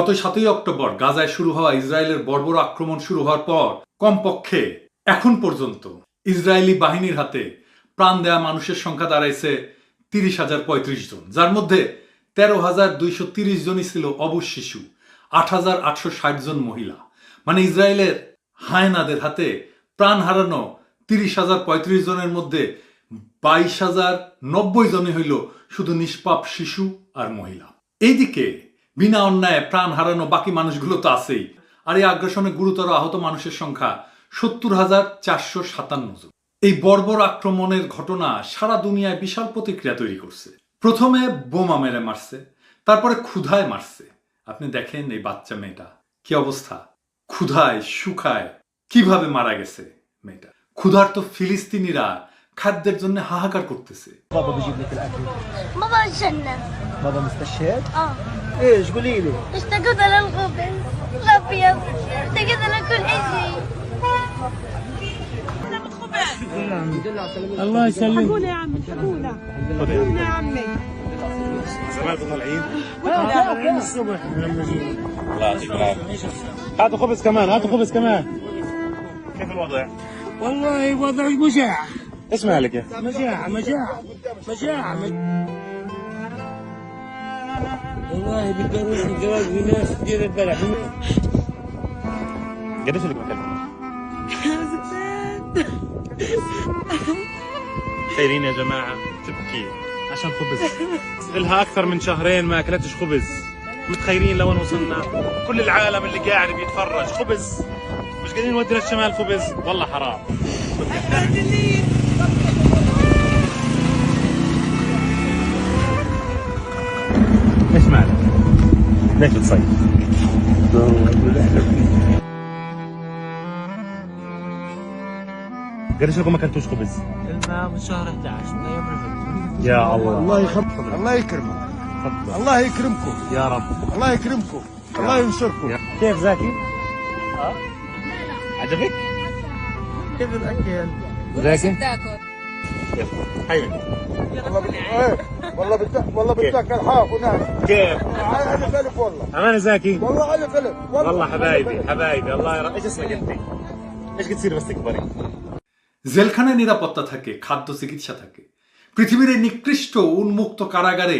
গত সাতই অক্টোবর গাজায় শুরু হওয়া ইসরায়েলের বর্বর আক্রমণ শুরু হওয়ার পর কমপক্ষে এখন পর্যন্ত ইসরায়েলি বাহিনীর হাতে প্রাণ দেয়া মানুষের সংখ্যা দাঁড়াইছে তিরিশ হাজার পঁয়ত্রিশ জন, যার মধ্যে তেরো হাজার দুইশো তিরিশ জনই ছিল অবশ শিশু, আট হাজার আটশো ষাট জন মহিলা। মানে ইসরায়েলের হায়নাদের হাতে প্রাণ হারানো তিরিশ হাজার পঁয়ত্রিশ জনের মধ্যে বাইশ হাজার নব্বই জনই হইল শুধু নিষ্পাপ শিশু আর মহিলা। এইদিকে বিনা অন্যায় প্রাণ হারানো বাকি মানুষগুলো তো আছেই। আর এই আগ্রাসনে গুরুতর আহত মানুষের সংখ্যা সত্তর হাজার চারশো সাতান্ন জন। এই বর্বর আক্রমণের ঘটনা সারা দুনিয়ায় বিশাল প্রতিক্রিয়া তৈরি করছে। প্রথমে বোমা মেরে মারছে তারপরে ক্ষুধায় মারছে। আপনি দেখেন এই বাচ্চা মেয়েটা কি অবস্থা? ক্ষুধায় শুকায় কীভাবে মারা গেছে মেয়েটা? ক্ষুধার্ত ফিলিস্তিনিরা খাদ্যের জন্য হাহাকার করতেছে। বাবা لك إيش قولي لي؟ اشتقت للخبز الأبيض اشتقت لكل شيء. الله يسلمك. حقونا يا عمي حقونا. حقونا يا عمي. زمانكم طالعين؟ طالعين الصبح. الله يعطيكم العافيه هاتوا خبز كمان هاتوا خبز كمان. كيف الوضع؟ والله وضع مجاعة إيش مالك؟ يا مجاعة مجاعة مجاعة والله بالجواز الجواز في ناس كثير البلح قديش لك مكان؟ خيرين يا جماعة تبكي. عشان خبز. إلها أكثر من شهرين ما أكلتش خبز. متخيلين لوين وصلنا؟ كل العالم اللي قاعد بيتفرج. خبز. مش قادرين نودي للشمال خبز. والله حرام. إيش مالك؟ ليش تصيح؟ قديش لكم ما أكلتوش خبز؟ من شهر 11 من أيام يا الله الله يخبر الله يكرمك الله يكرمكم يا رب الله يكرمكم الله ينصركم كيف زاكي؟ عجبك؟ كيف الأكل؟ زاكي؟ كيف؟ حيوي والله بت- إيه، والله بت- والله بتاكل حاف وناس كيف؟ على قلب والله امان زاكي والله على قلب والله على حبايبي قلب. حبايبي الله يرحمك ايش اسمك انت؟ ايش تصير بس تكبري؟ জেলখানায় নিরাপত্তা থাকে খাদ্য চিকিৎসা থাকে পৃথিবীর এই নিকৃষ্ট উন্মুক্ত কারাগারে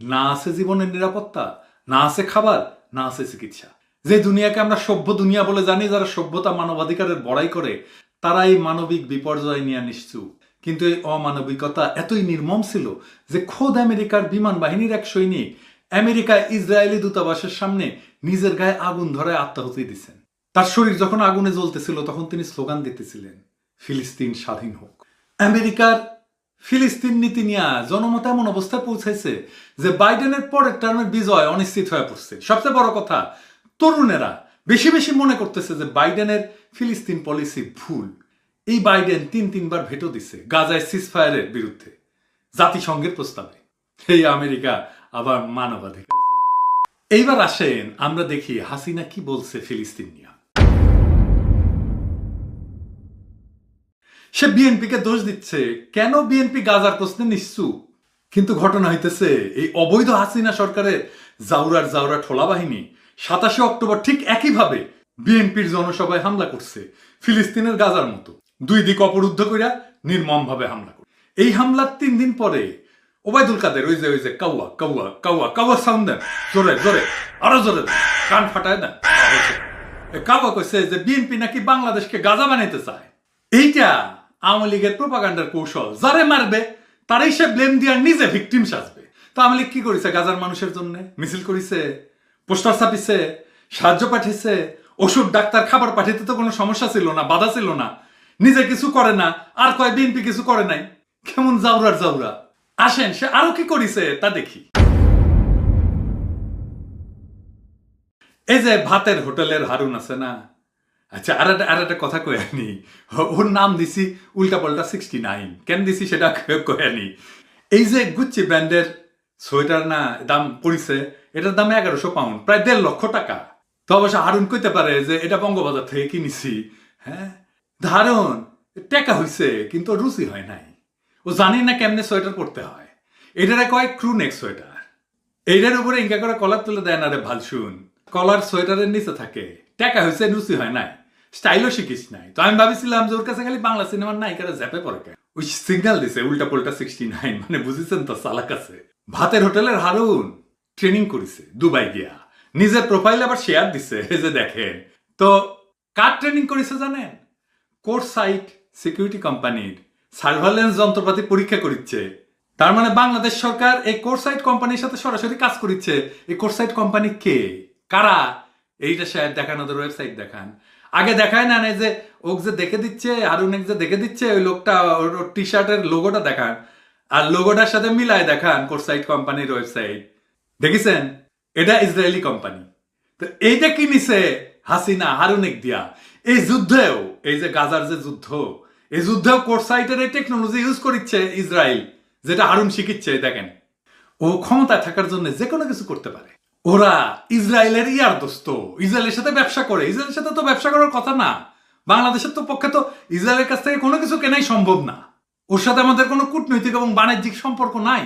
না আছে জীবনের নিরাপত্তা না আছে খাবার না আছে চিকিৎসা যে দুনিয়াকে আমরা সভ্য দুনিয়া বলে জানি যারা সভ্যতা মানবাধিকারের বড়াই করে তারা এই মানবিক বিপর্যয় নিয়ে নিশ্চুপ কিন্তু এই অমানবিকতা এতই নির্মম ছিল যে খোদ আমেরিকার বিমান বাহিনীর এক সৈনিক আমেরিকা ইসরায়েলি দূতাবাসের সামনে নিজের গায়ে আগুন ধরায় আত্মাহুতি দিচ্ছেন তার শরীর যখন আগুনে জ্বলতেছিল, তখন তিনি স্লোগান দিতেছিলেন, ফিলিস্তিন স্বাধীন হোক। আমেরিকার ফিলিস্তিন নীতি নিয়ে জনমত এমন অবস্থায় পৌঁছেছে যে বাইডেনের পরের টার্মের বিজয় অনিশ্চিত হয়ে পড়ছে। সবচেয়ে বড় কথা, তরুণেরা বেশি বেশি মনে করতেছে যে বাইডেনের ফিলিস্তিন পলিসি ভুল। এই বাইডেন তিন তিনবার ভেটো দিছে গাজায় সিসফায়ারের বিরুদ্ধে। জাতিসংঘের প্রস্তাবে। এই আমেরিকা আবার মানবাধিকার এইবার আসেন, আমরা দেখি হাসিনা কি বলছে ফিলিস্তিন নিয়ে। সে বিএনপিকে দোষ দিচ্ছে। কেন বিএনপি গাজার প্রশ্নে নিশ্চুপ কিন্তু ঘটনা হইতেছে, এই অবৈধ হাসিনা সরকারের জাউরার জাউরা ঠোলা বাহিনী সাতাশে অক্টোবর ঠিক একইভাবে বিএনপির জনসভায় হামলা করছে ফিলিস্তিনের গাজার মতো। দুই দিক অপরুদ্ধ কইরা নির্মমভাবে হামলা করে এই হামলার তিন দিন পরে ওবায়দুল কাদের, ওই যে ওই যে, কাউয়া কাউয়া কাউয়া কাউয়া সাউন্ড দেন। জোরে জোরে, আরও জোরে দেন। কান ফাটায় দেন। কাউয়া কইছে যে, বিএনপি নাকি বাংলাদেশকে গাজা বানাইতে চায়। এইটা আওয়ামী লীগের প্রোপাগান্ডার কৌশল। যারে মারবে, তারাই সে ব্লেম দিয়ে নিজে ভিকটিম সাজবে। তো আওয়ামী লীগ কি করেছে গাজার মানুষের জন্য? মিছিল করেছে, পোস্টার ছাপিছে, সাহায্য পাঠিয়েছে, ওষুধ, ডাক্তার, খাবার পাঠাইতে তো কোনো সমস্যা ছিল না, বাধা ছিল না। নিজে কিছু করে না, আর কয় বিএনপি কিছু করে নাই। কেমন জাউরার জাউরা। আসেন, সে আরও কি করিছে তা দেখি। এই যে ভাতের হোটেলের হারুন আছে না? আচ্ছা আর একটা আর একটা কথা কয়ে আনি। ওর নাম দিছি উল্টা পাল্টা সিক্সটি নাইন কেন দিছি সেটা কয়ে আনি? এই যে গুচ্ছি ব্র্যান্ডের সোয়েটার না, দাম পড়িছে, এটার দাম এগারোশো পাউন্ড, প্রায় দেড় লক্ষ টাকা। তো অবশ্য হারুন কইতে পারে যে এটা বঙ্গবাজার থেকে কিনেছি। হ্যাঁ? ধারণ, টেকা হইছে, কিন্তু রুচি হয় নাই। ও জানি না কেমনে সোয়েটার পরতে হয়। এটারে কয় ক্রু নেক সোয়েটার। এইটার উপরে ইঙ্কা করে কলার তুলে দেয় না রে ভালো শুন কলার সোয়েটারের নিচে থাকে। টাকা হয়েছে রুচি হয় নাই। স্টাইলও শিখিস নাই। তো আমি ভাবিছিলাম যে ওর কাছে খালি বাংলা সিনেমার নায়িকারা জ্যাপে পড়ে কেন? ওই সিগন্যাল দিছে, উল্টা পুল্টা সিক্সটি নাইন মানে বুঝেছেন তো চালাক আছে। ভাতের হোটেলের হারুন ট্রেনিং করেছে, দুবাই গিয়া। নিজের প্রোফাইল আবার শেয়ার দিছে যে দেখেন। তো কার ট্রেনিং করেছে জানেন? কোর সাইট সিকিউরিটি কোম্পানির সার্ভাইলেন্স যন্ত্রপাতি পরীক্ষা করিচ্ছে। তার মানে বাংলাদেশ সরকার এই কোরসাইট কোম্পানির সাথে সরাসরি কাজ করিচ্ছে। এই কোরসাইট কোম্পানি কে? কারা? এইটা স্যার দেখান, ওদের ওয়েবসাইট দেখান। আগে দেখায় না যে ওক যে দেখে দিচ্ছে হারুন এক যে দেখে দিচ্ছে, ওই লোকটা ওর টি শার্টের লোগোটা দেখান। আর লোগোটার সাথে মিলায় দেখান কোরসাইট কোম্পানির ওয়েবসাইট। দেখেছেন? এটা ইসরায়েলি কোম্পানি। তো এইটা কি নিছে? হাসিনা, হারুনিক দিয়া। এই যুদ্ধেও, এই যে গাজার যে যুদ্ধ, এই যুদ্ধেও কোরসাইটের এই টেকনোলজি ইউজ করিচ্ছে ইসরায়েল, যেটা হারুন শিখিচ্ছে দেখেন। ও ক্ষমতায় থাকার জন্য যে কোনো কিছু করতে পারে। ওরা ইসরায়েলের ইয়ার দোস্ত, ইসরায়েলের সাথে ব্যবসা করে। ইসরায়েলের সাথে তো ব্যবসা করার কথা না। বাংলাদেশের তো পক্ষে তো ইসরায়েলের কাছ থেকে কোনো কিছু কেনাই সম্ভব না। ওর সাথে আমাদের কোনো কূটনৈতিক এবং বাণিজ্যিক সম্পর্ক নাই।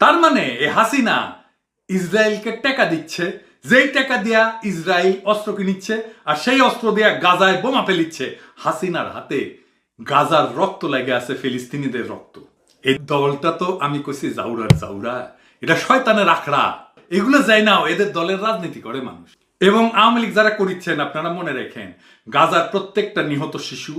তার মানে এ হাসিনা ইসরায়েলকে টেকা দিচ্ছে যেই টাকা দিয়া ইসরায়েল অস্ত্র কিনিচ্ছে আর সেই অস্ত্র দিয়া গাজায় বোমা ফেলিচ্ছে, হাসিনার হাতে গাজার রক্ত লেগে আছে ফিলিস্তিনিদের রক্ত। এই দলটা তো আমি কইছি জাউরার জাউরা, এটা শয়তানের আখড়া। এগুলো যাই না, এদের দলের রাজনীতি করে মানুষ। এবং আওয়ামী লীগ যারা করিচ্ছেন, আপনারা মনে রাখেন, গাজার প্রত্যেকটা নিহত শিশু,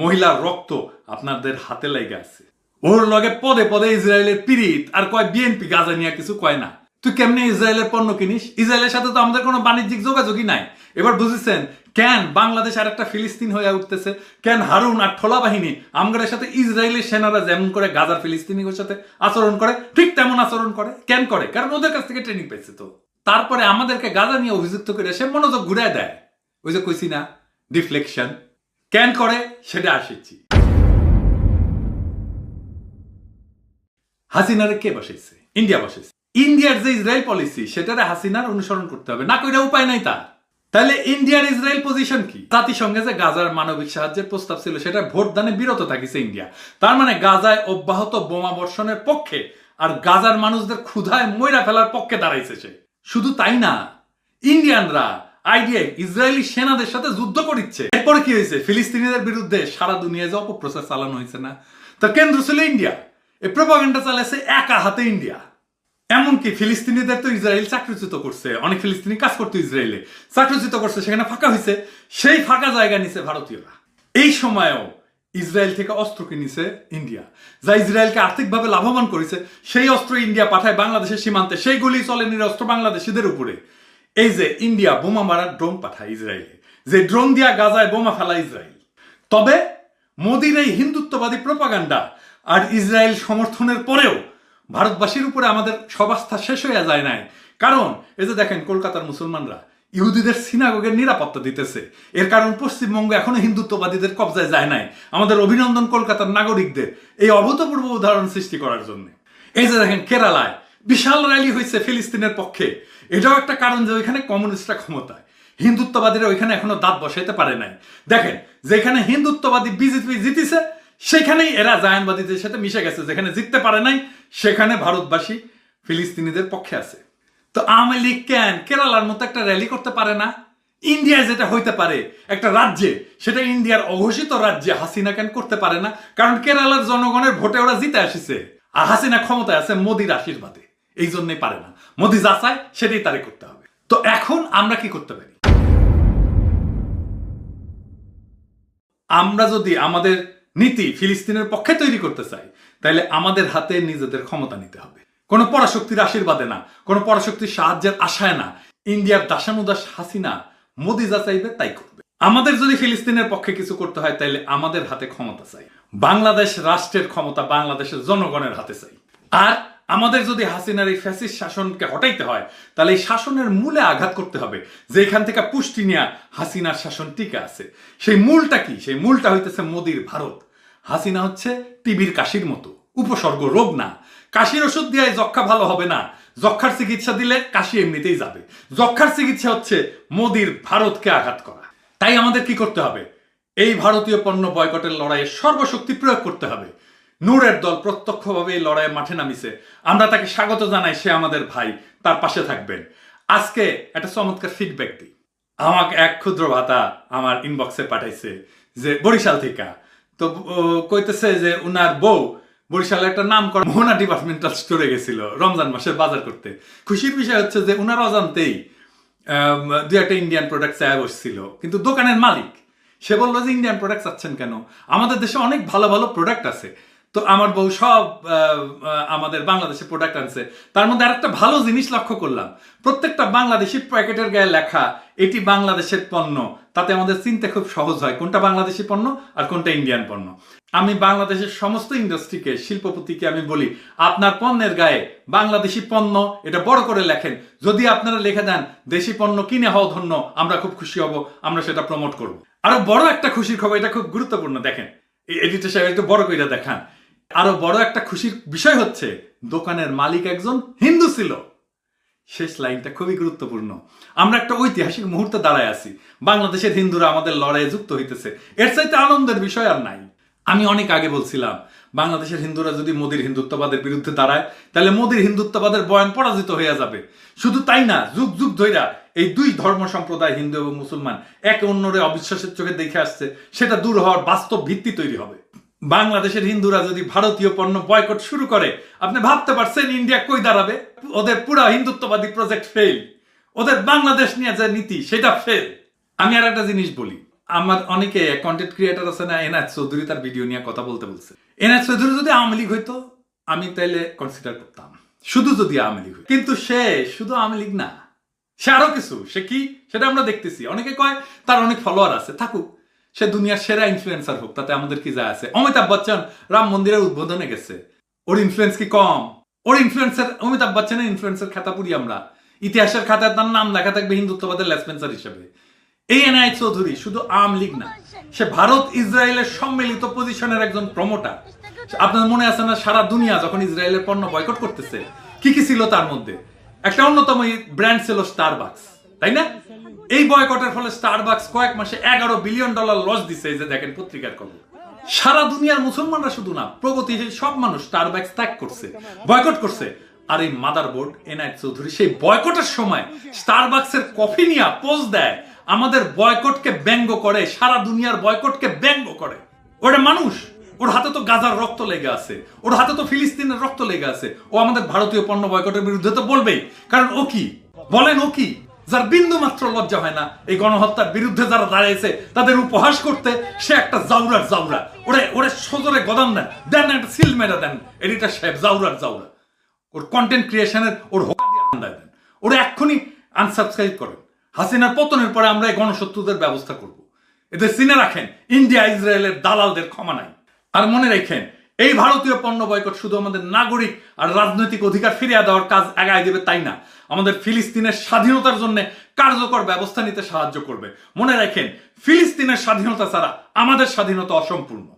মহিলার রক্ত আপনাদের হাতে লেগে আছে। ওর লগে পদে পদে ইসরায়েলের পিরিত আর কয় বিএনপি গাজা নিয়ে কিছু কয় না। তুই কেমনে ইসরায়েলের পণ্য কিনিস? ইসরায়েলের সাথে তো আমাদের কোনো বাণিজ্যিক যোগাযোগই নাই। এবার বুঝেছেন, কেন বাংলাদেশ আর একটা ফিলিস্তিন হয়ে উঠতেছে? কেন হারুন আর ঠোলা বাহিনী আমগারের সাথে ইসরায়েলের সেনারা যেমন করে গাজার ফিলিস্তিনিদের সাথে আচরণ করে, ঠিক তেমন আচরণ করে? কেন করে? কারণ ওদের কাছ থেকে ট্রেনিং পেয়েছে তো। তারপরে আমাদেরকে গাজা নিয়ে অভিযুক্ত করে সে মনোযোগ ঘুরে দেয়। ওই যে কইছি না ডিফ্লেকশন কেন করে? সেটা আসেছি। হাসিনারে কে বসাইছে? ইন্ডিয়া বসাইছে। ইন্ডিয়ার যে ইসরায়েল পলিসি সেটারে হাসিনার অনুসরণ করতে হবে। না কইরা উপায় নাই তার। তাহলে ইন্ডিয়ার ইসরায়েল পজিশন কি? জাতিসংঘে যে গাজার মানবিক সাহায্যের প্রস্তাব ছিল, সেটা ভোট দানে বিরত থাকিছে ইন্ডিয়া। তার মানে গাজায় অব্যাহত বোমা বর্ষণের পক্ষে আর গাজার মানুষদের ক্ষুধায় ময়রা ফেলার পক্ষে দাঁড়াইছে সে। শুধু তাই না, ইন্ডিয়ানরা আইডিয়ায় ইসরায়েলি সেনাদের সাথে যুদ্ধ করিচ্ছে। এরপরে কি হয়েছে? ফিলিস্তিনিদের বিরুদ্ধে সারা দুনিয়ায় যে অপপ্রচার চালানো হয়েছে না? তার কেন্দ্র ছিল ইন্ডিয়া। এই প্রপাগান্ডা চালাইছে একা হাতে ইন্ডিয়া। এমনকি ফিলিস্তিনিদের তো ইসরায়েল চাকরিচ্যুত করছে, অনেক ফিলিস্তিনি কাজ করতো ইসরায়েলে। চাকরিচ্যুত করছে, সেখানে ফাঁকা হয়েছে সেই ফাঁকা জায়গা নিছে ভারতীয়রা। এই সময়েও ইসরায়েল থেকে অস্ত্র কিনেছে ইন্ডিয়া। যা ইসরায়েলকে আর্থিকভাবে লাভবান করেছে, সেই অস্ত্র ইন্ডিয়া পাঠায় বাংলাদেশের সীমান্তে। সেই গুলি চলে নিরস্ত্র বাংলাদেশিদের উপরে। এই যে ইন্ডিয়া বোমা মারার ড্রোন পাঠায় ইসরায়েলে, যে ড্রোন দিয়া গাজায় বোমা ফেলা ইসরায়েল। তবে মোদির এই হিন্দুত্ববাদী প্রপাগান্ডা আর ইসরায়েল সমর্থনের পরেও ভারতবাসীর উপরে আমাদের সবাস্থা শেষ হয়ে যায় নাই। কারণ, এই যে দেখেন কলকাতার মুসলমানরা, ইহুদিদের সিনাগোগের নিরাপত্তা দিতেছে। এর কারণ পশ্চিমবঙ্গ এখনও হিন্দুত্ববাদীদের কবজায় যায় নাই। আমাদের অভিনন্দন কলকাতার নাগরিকদের এই অভূতপূর্ব উদাহরণ সৃষ্টি করার জন্য। এই যে দেখেন কেরালায় বিশাল র্যালি হয়েছে ফিলিস্তিনের পক্ষে। এটাও একটা কারণ যে ওইখানে কমিউনিস্টরা ক্ষমতায়। হিন্দুত্ববাদীরা ওইখানে এখনও দাঁত বসাইতে পারে নাই। দেখেন, যেখানে হিন্দুত্ববাদী বিজেপি জিতেছে সেখানেই এরা জায়নবাদীদের সাথে মিশে গেছে, যেখানে জিততে পারে নাই, সেখানে ভারতবাসী ফিলিস্তিনিদের পক্ষে আছে। তো আওয়ামী লীগ কেন? কেরালার মতো একটা র্যালি করতে পারে না? ইন্ডিয়ায় যেটা হইতে পারে, একটা রাজ্যে, সেটা ইন্ডিয়ার অঘোষিত রাজ্যে হাসিনা কেন করতে পারে না? কারণ কেরালার জনগণের ভোটে ওরা জিতে আসিছে। আর হাসিনা ক্ষমতায় আছে মোদির আশীর্বাদে। এই জন্যই পারে না। মোদি যা চায়, সেটাই তারে করতে হবে। তো এখন আমরা কি করতে পারি? আমরা যদি আমাদের নীতি ফিলিস্তিনের পক্ষে তৈরি করতে চাই তাহলে আমাদের হাতে নিজেদের ক্ষমতা নিতে হবে। কোনো পরাশক্তির আশীর্বাদে না, কোনো পরাশক্তির সাহায্যের আশায় না, ইন্ডিয়ার দাসানুদাস হাসিনা মোদি যা চাইবে তাই করবে। আমাদের যদি ফিলিস্তিনের পক্ষে কিছু করতে হয় তাহলে আমাদের হাতে ক্ষমতা চাই। বাংলাদেশ রাষ্ট্রের ক্ষমতা বাংলাদেশের জনগণের হাতে চাই। আর আমাদের যদি হাসিনার এই ফ্যাসিস্ট শাসনকে হটাইতে হয়, তাহলে এই শাসনের মূলে আঘাত করতে হবে যেখান থেকে পুষ্টি নেওয়া হাসিনার শাসন টিকে আছে। সেই মূলটা কি? সেই মূলটা হইতেছে মোদির ভারত। হাসিনা হচ্ছে টিবির কাশির মতো, উপসর্গ রোগ না। কাশির ওষুধ দিয়ে যক্ষা ভালো হবে না। যক্ষার চিকিৎসা দিলে কাশি এমনিতেই যাবে। যক্ষার চিকিৎসা হচ্ছে মোদির ভারতকে আঘাত করা। তাই আমাদের কি করতে হবে? এই ভারতীয় পণ্য বয়কটের লড়াইয়ে সর্বশক্তি প্রয়োগ করতে হবে। নূরের দল প্রত্যক্ষভাবে এই লড়াইয়ে মাঠে নামিছে। আমরা তাকে স্বাগত জানাই, সে আমাদের ভাই, তার পাশে থাকবেন। আজকে একটা চমৎকার ফিডব্যাক দিই। আমাকে এক ক্ষুদ্র ভাতা আমার ইনবক্সে পাঠাইছে যে, বরিশাল থেকে। তো কইতেছে যে, উনার বউ বরিশালে একটা নাম করা মোহনা ডিপার্টমেন্টাল স্টোরে গেছিল রমজান মাসে বাজার করতে। খুশির বিষয় হচ্ছে যে, উনার অজান্তেই দু একটা ইন্ডিয়ান প্রোডাক্ট চায় বসছিল কিন্তু দোকানের মালিক, সে বলল যে ইন্ডিয়ান প্রোডাক্ট চাচ্ছেন কেন? আমাদের দেশে অনেক ভালো ভালো প্রোডাক্ট আছে। তো আমার বউ সব আমাদের বাংলাদেশে প্রোডাক্ট আনছে। তার মধ্যে আরেকটা ভালো জিনিস লক্ষ্য করলাম। প্রত্যেকটা বাংলাদেশি প্যাকেটের গায়ে লেখা, এটি বাংলাদেশের পণ্য। তাতে আমাদের চিনতে খুব সহজ হয়, কোনটা বাংলাদেশি পণ্য আর কোনটা ইন্ডিয়ান পণ্য। আমি বাংলাদেশের সমস্ত ইন্ডাস্ট্রিকে শিল্পপতিকে আমি বলি, আপনার পণ্যের গায়ে বাংলাদেশি পণ্য। এটা বড় করে লেখেন। যদি আপনারা লিখে দেন, দেশি পণ্য কিনে হও ধন্য, আমরা খুব খুশি হব, আমরা সেটা প্রমোট করব। আরও বড় একটা খুশির খবর, এটা খুব গুরুত্বপূর্ণ, দেখেন। এডিটর সাহেব একটু বড় করে দেখান। আরও বড় একটা খুশির বিষয় হচ্ছে, দোকানের মালিক একজন হিন্দু ছিল। শেষ লাইনটা খুবই গুরুত্বপূর্ণ। আমরা একটা ঐতিহাসিক মুহূর্তে দাঁড়ায় আছি। বাংলাদেশের হিন্দুরা আমাদের লড়াইয়ে যুক্ত হইতেছে। এর চাইতে আনন্দের বিষয় আর নাই। আমি অনেক আগে বলছিলাম, বাংলাদেশের হিন্দুরা যদি মোদির হিন্দুত্ববাদের বিরুদ্ধে দাঁড়ায়, তাহলে মোদির হিন্দুত্ববাদের বয়ান পরাজিত হয়ে যাবে। শুধু তাই না, যুগ যুগ ধইরা এই দুই ধর্ম সম্প্রদায়, হিন্দু এবং মুসলমান, একে অন্যরে অবিশ্বাসের চোখে দেখে আসছে। সেটা দূর হওয়ার বাস্তব ভিত্তি তৈরি হবে। বাংলাদেশের হিন্দুরা যদি ভারতীয় পণ্য বয়কট শুরু করে, আপনি ভাবতে পারছেন ইন্ডিয়া কই দাঁড়াবে? ওদের পুরা হিন্দুত্ববাদী প্রজেক্ট ফেল ওদের বাংলাদেশ নিয়ে যে নীতি, সেটা ফেল আমি আর একটা জিনিস বলি। আমার অনেকে কন্টেন্ট ক্রিয়েটার আছে না এনআর চৌধুরী তার ভিডিও নিয়ে কথা বলতে বলছে। এনআর চৌধুরী যদি আওয়ামী লীগ হইতো, আমি তাইলে কনসিডার করতাম। শুধু যদি আওয়ামী লীগ। কিন্তু সে শুধু আওয়ামী লীগ না। সে আরও কিছু। সে কি? সেটা আমরা দেখতেছি। অনেকে কয়, তার অনেক ফলোয়ার আছে। থাকুক। সে দুনিয়ার সেরা ইনফ্লুয়েন্সার হোক, তাতে আমাদের কি যায় আছে? অমিতাভ বচ্চন রাম মন্দিরের উদ্বোধনে গেছে। ওর ইনফ্লুয়েন্স কি কম? ওর ইনফ্লুয়েন্সার অমিতাভ বচ্চনের ইনফ্লুয়েন্সের খাতা পুরি আমরা। ইতিহাসের খাতায় তার নাম লেখা থাকবে হিন্দুত্ববাদের লেসপেন্সার হিসেবে। এই এনআই চৌধুরী শুধু আওয়ামী লীগ না, সে ভারত ইসরায়েলের সম্মিলিত পজিশনের একজন প্রমোটার আপনার মনে আছে না সারা দুনিয়া যখন ইসরায়েলের পণ্য বয়কট করতেছে? কি কি ছিল তার মধ্যে? একটা অন্যতম ব্র্যান্ড ছিল স্টার স্টারবাক্স তাই না? এই বয়কটের ফলে স্টারবাক্স কয়েক মাসে এগারো বিলিয়ন ডলার লস দিছে যে দেখেন পত্রিকার খবর। সারা দুনিয়ার মুসলমানরা শুধু না, প্রগতিশীল সব মানুষ স্টারবাক্স ত্যাগ করছে বয়কট করছে। আর এই মাদারবোর্ড এনআইট চৌধুরী, সেই বয়কটের সময় স্টারবাক্সের কফি নিয়ে পোজ দেয়, আমাদের বয়কটকে ব্যঙ্গ করে, সারা দুনিয়ার বয়কটকে ব্যঙ্গ করে। ওটা মানুষ, ওর হাতে তো গাজার রক্ত লেগে আছে, ওর হাতে তো ফিলিস্তিনের রক্ত লেগে আছে। ও আমাদের ভারতীয় পণ্য বয়কটের বিরুদ্ধে তো বলবেই, কারণ ও কি? বলেন ও কি? যার বিন্দু মাত্র লজ্জা হয় না, এই গণহত্যার বিরুদ্ধে যারা দাঁড়িয়েছে, তাদের উপহাস করতে সে একটা জাউরার জাউরা। ওরে ওরে সজরে গদাম দেন দেন একটা সিল মেরে দেন এডিটার সাহেব জাউরার জাউরা। ওর কন্টেন্ট ক্রিয়েশনের ওর হোকা দেন। ওরা এক্ষুনি আনসাবস্ক্রাইব করেন। হাসিনার পতনের পরে আমরা এই গণশত্রুদের ব্যবস্থা করব। এদের চিনে রাখেন, ইন্ডিয়া ইসরায়েলের দালালদের ক্ষমা নাই। আর মনে রাখেন, এই ভারতীয় পণ্য বয়কট শুধু আমাদের নাগরিক আর রাজনৈতিক অধিকার ফিরিয়ে দেওয়ার কাজ এগায় দেবে তাই না? আমাদের ফিলিস্তিনের স্বাধীনতার জন্য কার্যকর ব্যবস্থা নিতে সাহায্য করবে। মনে রাখেন, ফিলিস্তিনের স্বাধীনতা ছাড়া আমাদের স্বাধীনতা অসম্পূর্ণ।